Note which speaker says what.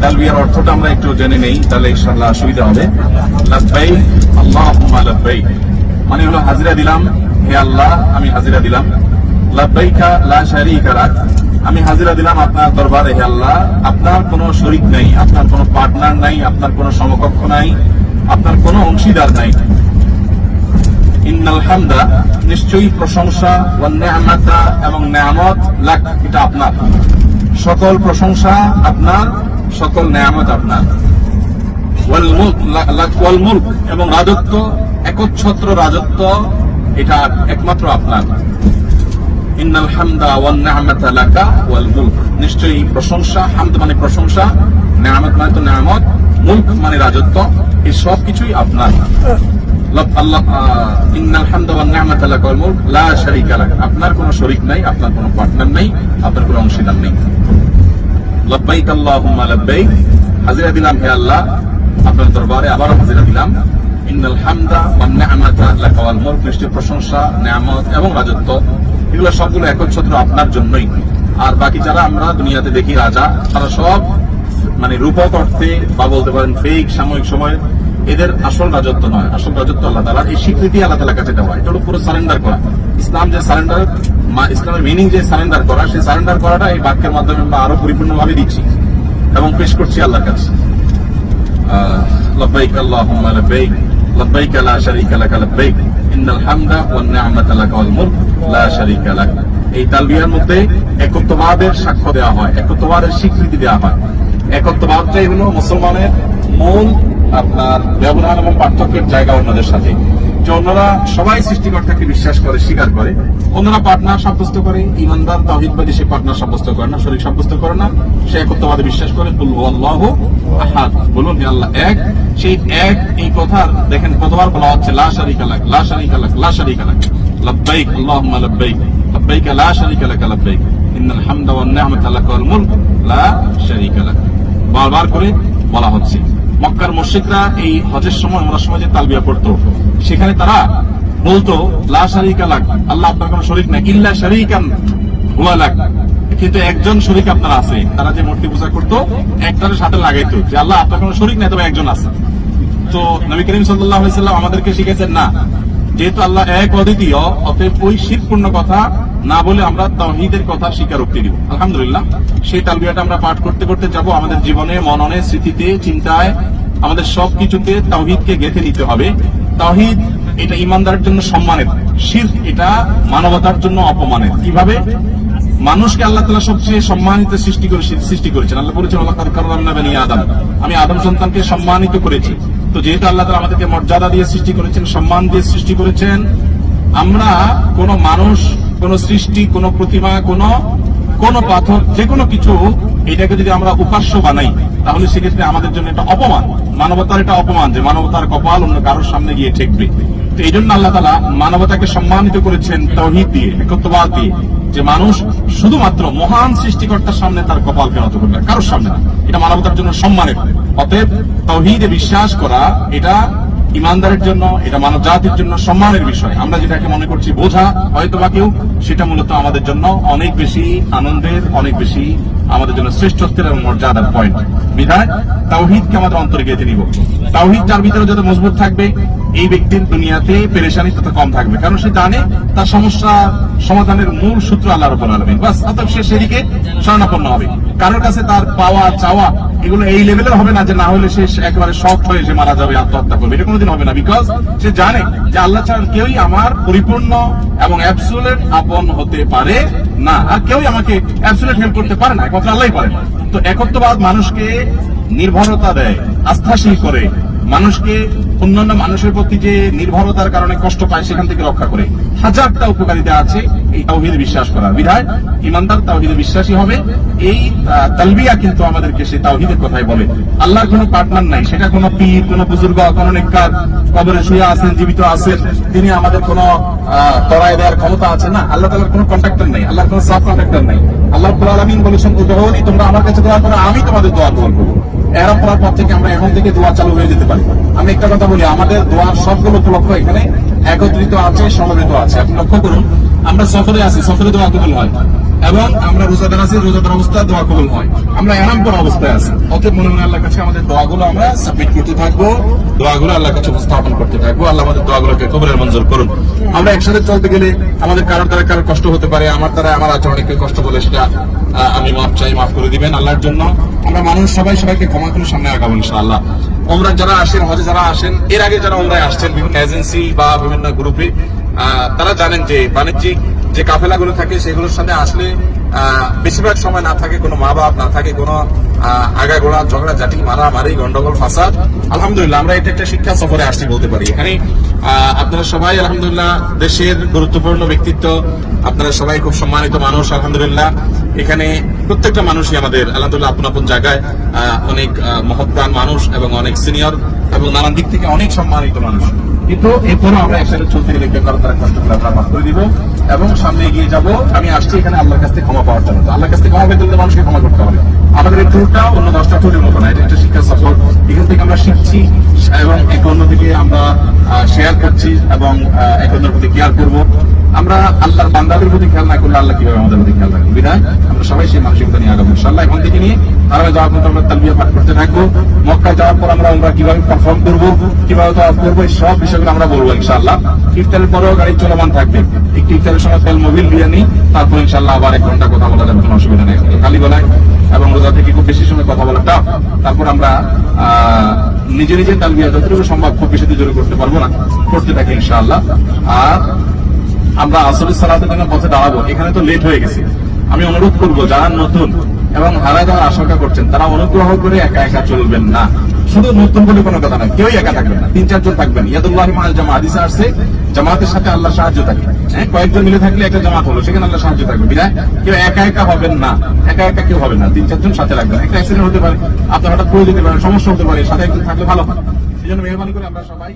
Speaker 1: তালবিয়ার অর্থটা আমরা একটু জেনে নেই, তাহলে ইনশাআল্লাহ সুবিধা হবে। লাব্বাই আল্লাহুম্মা লাব্বাই মানে হলো হাজিরা দিলাম, হে আল্লাহ, আমি হাজিরা দিলাম। লাব্বাইকা লা শারীকা লাক। আমি হাজিরা দিলাম আপনার দরবারে, হে আল্লাহ। আপনার কোনো শরিক নাই, আপনার কোনো পার্টনার নাই, আপনার কোনো সমকক্ষ নাই, আপনার কোনো অংশীদার নাই। ইন্নাল হামদা, নিশ্চয়ই প্রশংসা ওয়া নিআমাতা এবং নিয়ামত লাক, এটা আপনার। সকল প্রশংসা আপনার, সকল নিয়ামত আপনার। ওয়াল মুলক, লা- লাক- ওয়াল এবং রাজত্ব, একচ্ছত্র রাজত্ব, এটা একমাত্র আপনার। ইন্নাল হামদা ওয়ান নি'মাতা লাকা ওয়াল মুলক। নিশ্চয়ই প্রশংসা, হামদ মানে প্রশংসা, নিয়ামত মানে তো নিয়ামত, মুলক মানে রাজত্ব, এই সব কিছুই আপনার। আপনার কোনো শরীক নাই, আপনার কোনো পার্টনার নাই, আপনার কোনো অংশীদার নেই। হাজিরা দিলাম হে আল্লাহ, আপনার দরবারে আবারও হাজিরা দিলাম। এবং রাজত্ব, এগুলো সবগুলো একচ্ছত্র আপনার জন্যই। আর বাকি যারা আমরা দুনিয়াতে দেখি রাজা, তারা সব মানে রূপক অর্থে বা বলতে পারেন ফেক সাময়িক সময় এদের আসল রাজত্ব নয়। আসল রাজত্ব আল্লাহ তালার এই স্বীকৃতি আল্লাহ তালার কাছে দেওয়া এটা হলো পুরো সারেন্ডার করা। ইসলাম যে সারেন্ডার ইসলামের মিনিং যে সারেন্ডার করা, সেই সারেন্ডার করাটা এই বাক্যের মাধ্যমে আমরা আরও পরিপূর্ণভাবে দিচ্ছি এবং পেশ করছি আল্লাহর কাছে। লব্বাইক আল্লাহুম্মা লব্বাইক লব্বাইক লা শারীকা লাক লব্বাইক, ইন্নাল হামদা ওয়ান নি'মাতা লাক ওয়াল মুলক, লা শারীকা লাক। এই তালবিয়ার মধ্যে একত্ববাদের সাক্ষ্য দেওয়া হয়, একত্ববাদের স্বীকৃতি দেওয়া হয়। একত্ববাদটাই হলো মুসলমানের মূল আপনার ব্যবধান এবং পার্থক্যের জায়গা অন্যদের সাথে। যে অন্যরা সবাই সৃষ্টিকর্তাকে বিশ্বাস করে, স্বীকার করে, অন্যরা পার্টনার সাব্যস্ত করে, ইমানদার তাহিদবাদী সে পার্টনার সাব্যস্ত করে না, শরীর সাব্যস্ত করে না, সে একত্ববাদে বিশ্বাস করে আল্লাহ বলুন আল্লাহ, এক, সেই এক, এই কথা দেখেন, কতবার বলা হচ্ছে লাব্বাইক লাব্বাইক। লাব্বাইক লাব্বাইক। হামদা লা বারবার করে বলা হচ্ছে। মক্কার মুশরিকরা এই হজের সময় আমরা সময় যে তালবিয়া পড়তো সেখানে তারা বলতো, লা লাক। আল্লাহ আপনার কোনো শরীক নাই। ইল্লা শারিকান হুয়া লাক। কিন্তু একজন শরীক আপনার আছে, তারা যে মূর্তি পূজা করতো একটার সাথে লাগাইতো যে আল্লাহ আপনার কোনো শরীক নাই, তবে একজন আছে। তো নবী করিম সাল্লাম আমাদেরকে শিখেছেন না, যেহেতু আল্লাহ এক অদ্বিতীয়, অতএব ওই শীতপূর্ণ কথা না বলে আমরা তাওহীদের কথা স্বীকারোক্তি দিব। আলহামদুলিল্লাহ, সেই তালবিয়াটা আমরা পাঠ করতে করতে যাব। আমাদের জীবনে, মননে, স্মৃতিতে, চিন্তায়, আমাদের সব কিছুতে তাওহীদকে গেঁথে নিতে হবে। তাওহীদ এটা ইমানদারের জন্য সম্মানের শির এটা মানবতার জন্য অপমানের। কীভাবে? মানুষকে আল্লাহ তালা সবচেয়ে সম্মানিত সৃষ্টি করে সৃষ্টি করেছেন। আল্লাহ বলেছেন আল্লাহ কারণ আদম। আমি আদম সন্তানকে সম্মানিত করেছি। তো যেহেতু আল্লাহ তালা আমাদেরকে মর্যাদা দিয়ে সৃষ্টি করেছেন, সম্মান দিয়ে সৃষ্টি করেছেন, আমরা কোন মানুষ কোন সৃষ্টি, কোন প্রতিমা, কোন কোন পাথর যে কোনো কিছু এটাকে যদি আমরা উপাস্য বানাই, তাহলে সেক্ষেত্রে আমাদের জন্য এটা অপমান। মানবতার এটা অপমান যে মানবতার কপাল অন্য কারোর সামনে গিয়ে ঠেকবে। তো এই জন্য আল্লাহ তালা মানবতাকে সম্মানিত করেছেন তৌহিদ দিয়ে, একত্ববাদ দিয়ে, যে মানুষ শুধুমাত্র মহান সৃষ্টিকর্তার সামনে তার কপালকে নত করবে, কারোর সামনে এটা মানবতার জন্য সম্মানের। অতএব তৌহিদে বিশ্বাস করা, এটা ইমানদারের জন্য, এটা মানব জাতির জন্য সম্মানের বিষয়। আমরা যেটাকে মনে করছি বোঝা হয়তো বা কেউ, সেটা মূলত আমাদের জন্য অনেক বেশি আনন্দের, অনেক বেশি আমাদের জন্য শ্রেষ্ঠত্বের এবং মর্যাদার পয়েন্ট বিধায় তাওহিদকে আমাদের অন্তরে গেঁথে নিব। তাওহিদ যার ভিতরে যত মজবুত থাকবে, এই ব্যক্তির দুনিয়াতে পেরেশানি তত কম থাকবে। কারণ সে জানে তার সমস্যা সমাধানের মূল সূত্র আল্লাহ রব্বুল আলামিন। বাস, অতএব সে সেদিকে শরণাপন্ন হবে। কারোর কাছে তার পাওয়া, চাওয়া এগুলো এই লেভেলের হবে না যে না হলে সে একেবারে শখ হয়ে সে মারা যাবে, আত্মহত্যা করবে। এটা কোনোদিন হবে না বিকজ সে জানে যে আল্লাহ ছাড়া কেউই আমার পরিপূর্ণ এবং অ্যাবসুলেট আপন হতে পারে না। আর কেউই আমাকে অ্যাবসুলেট হেল্প করতে পারে না, একমাত্র আল্লাহই পারে তো একত্ববাদ মানুষকে নির্ভরতা দেয়, আস্থাশীল করে। মানুষকে অন্যান্য মানুষের প্রতি যে নির্ভরতার কারণে কষ্ট পায়, সেখান থেকে রক্ষা করে। হাজারটা উপকারিতা আছে। এই তাওহিদে বিশ্বাস করার বিধায় ইমানদার তাওহিদে বিশ্বাসী হবে। এই তালবিয়া কিন্তু আমাদেরকে সেই তাওহিদের কথাই বলে। আল্লাহর কোনো পার্টনার নাই, সেটা কোনো পীর, কোনো বুজুর্গ, কোনো নেককার, কবরে শুয়ে আছেন, জীবিত আছেন, তিনি আমাদের কোনো তরায় দেওয়ার ক্ষমতা আছে না। আল্লাহ তালার কোনো কন্ট্রাক্টর নাই, আল্লাহর কোনো সাব কন্ট্রাক্টর নাই। আল্লাহ আলমিন বলেছেন, উদাহরণই তোমরা আমার কাছে দোয়া করো, আমি তোমাদের দোয়া কবুল করব। এরম করার পর থেকে আমরা এখন থেকে দোয়া চালু হয়ে যেতে পারি। আমি একটা কথা বলি, আমাদের দোয়ার সবগুলো উপলক্ষ এখানে একত্রিত আছে, সমবেত আছে। আপনি লক্ষ্য করুন আমরা সফরে আছি, সফরে দোয়া কবুল হয়। এবং আমরা রোজাদার আছি, রোজাদার অবস্থা দোয়া কবুল হয়। আমরা এনাম করা অবস্থায় আছি। অতএব মনে মনে আল্লাহর কাছে আমাদের দোয়াগুলো আমরা সাবমিট করতে থাকব। দোয়াগুলো আল্লাহর কাছে উপস্থাপন করতে থাকব। আল্লাহ আমাদের দোয়াগুলোকে কবরের মঞ্জুর করুন। আমরা একসাথে চলতে গেলে আমাদের কারোর দ্বারা কারোর কষ্ট হতে পারে, আমার দ্বারা, আমার আচরণে কেউ কষ্ট বলে সেটা আমি মাফ চাই, মাফ করে দিবেন আল্লাহর জন্য। আমরা মানুষ, সবাই সবাইকে ক্ষমা করে সামনে আগাবো ইনশাআল্লাহ। ওমরা যারা আসেন, হজে যারা আসেন, এর আগে যারা ওমরায় আসছেন, বিভিন্ন এজেন্সি বা বিভিন্ন গ্রুপে তারা জানেন যে বাণিজ্যিক যে কাফেলাগুলো থাকে সেগুলোর সাথে আসলে বেশিরভাগ সময় না থাকে কোনো মা বাপ না থাকে কোনো আহ, আগাগোড়া ঝগড়া জাটি মারামারি গন্ডগোল ফাসাদ। আলহামদুলিল্লাহ আমরা এটা একটা শিক্ষা সফরে আসছি বলতে পারি। এখানে আপনারা সবাই আলহামদুলিল্লাহ দেশের গুরুত্বপূর্ণ ব্যক্তিত্ব। আপনারা সবাই খুব সম্মানিত মানুষ আলহামদুলিল্লাহ। এখানে প্রত্যেকটা মানুষই আমাদের আলহামদুলিল্লাহ আপন আপন জায়গায় অনেক মহৎপ্রাণ মানুষ এবং অনেক সিনিয়র এবং নানান দিক থেকে অনেক সম্মানিত মানুষ। কিন্তু এরপরও আমরা একসাথে চলতে গেলে কেউ কারও তারা কষ্ট করে আমরা মাফ করে দিব এবং সামনে এগিয়ে যাব। আমি আসছি এখানে আল্লাহর কাছ থেকে ক্ষমা পাওয়ার জন্য। আল্লাহর কাছ থেকে ক্ষমা পেতে হলে মানুষকে ক্ষমা করতে হবে। আমাদের এই ট্যুরটা অন্য দশটা ট্যুরের মতো না, এটা একটা শিক্ষা সফর এখান থেকে আমরা শিখছি এবং একে অন্যদিকে আমরা শেয়ার করছি এবং একে অন্যের প্রতি কেয়ার করব। আমরা আল্লাহর বান্দাদের প্রতি খেয়াল না করলে আল্লাহ কীভাবে আমাদের প্রতি খেয়াল রাখবে? বিধায় আমরা সবাই সেই মানসিকতা নিয়ে আগাবো ইনশাআল্লাহ, এখন থেকে নিয়ে আরামে যাওয়ার পর আমরা তালবিয়া পাঠ করতে থাকব। মক্কা যাওয়ার পর আমরা আমরা কীভাবে পারফর্ম করব, কীভাবে তো করব, এই সব বিষয়গুলো আমরা বলব ইনশাআল্লাহ। ইফতারের পরেও গাড়ি চলমান থাকবে। একটু ইফতারের সময় তেল, মোবিল দিয়ে নিই তারপর ইনশাআল্লাহ আবার এক ঘণ্টা কথা বলা যাবে কোনো অসুবিধা নেই। খালি বেলায় এবং রোজা থেকে খুব বেশি সময় কথা বলা টাফ তারপর আমরা নিজে নিজে তালবিয়া যতটুকু সম্ভব খুব বেশি জোরে করতে পারব না। করতে থাকি ইনশাআল্লাহ। আর আমরা আসরের সালাতের জন্য পথে দাঁড়াবো। এখানে তো লেট হয়ে গেছে। আমি অনুরোধ করব, যারা নতুন এবং হারায় যাওয়ার আশঙ্কা করছেন, তারা অনুগ্রহ করে একা একা চলবেন না। শুধু নতুন বলে কোনো কথা নয়, কেউই একা থাকবেন না। তিন চারজন থাকবেন। ইয়াদুল্লাহ মাল জামা হাদিসে আসছে, জামাতের সাথে আল্লাহ সাহায্য থাকে হ্যাঁ কয়েকজন মিলে থাকলে একটা জামাত হলো, সেখানে আল্লাহ সাহায্য থাকবে। বিদায়। কেউ একা একা হবেন না। একা একা কেউ হবেন না। তিন চারজন সাথে রাখবেন একটা অ্যাক্সিডেন্ট হতে পারে, আপনার হঠাৎ পড়ে যেতে পারে, সমস্যা হতে পারে, সাথে একজন থাকলে ভালো হয়। সেই জন্য মেহরবানি করে আমরা সবাই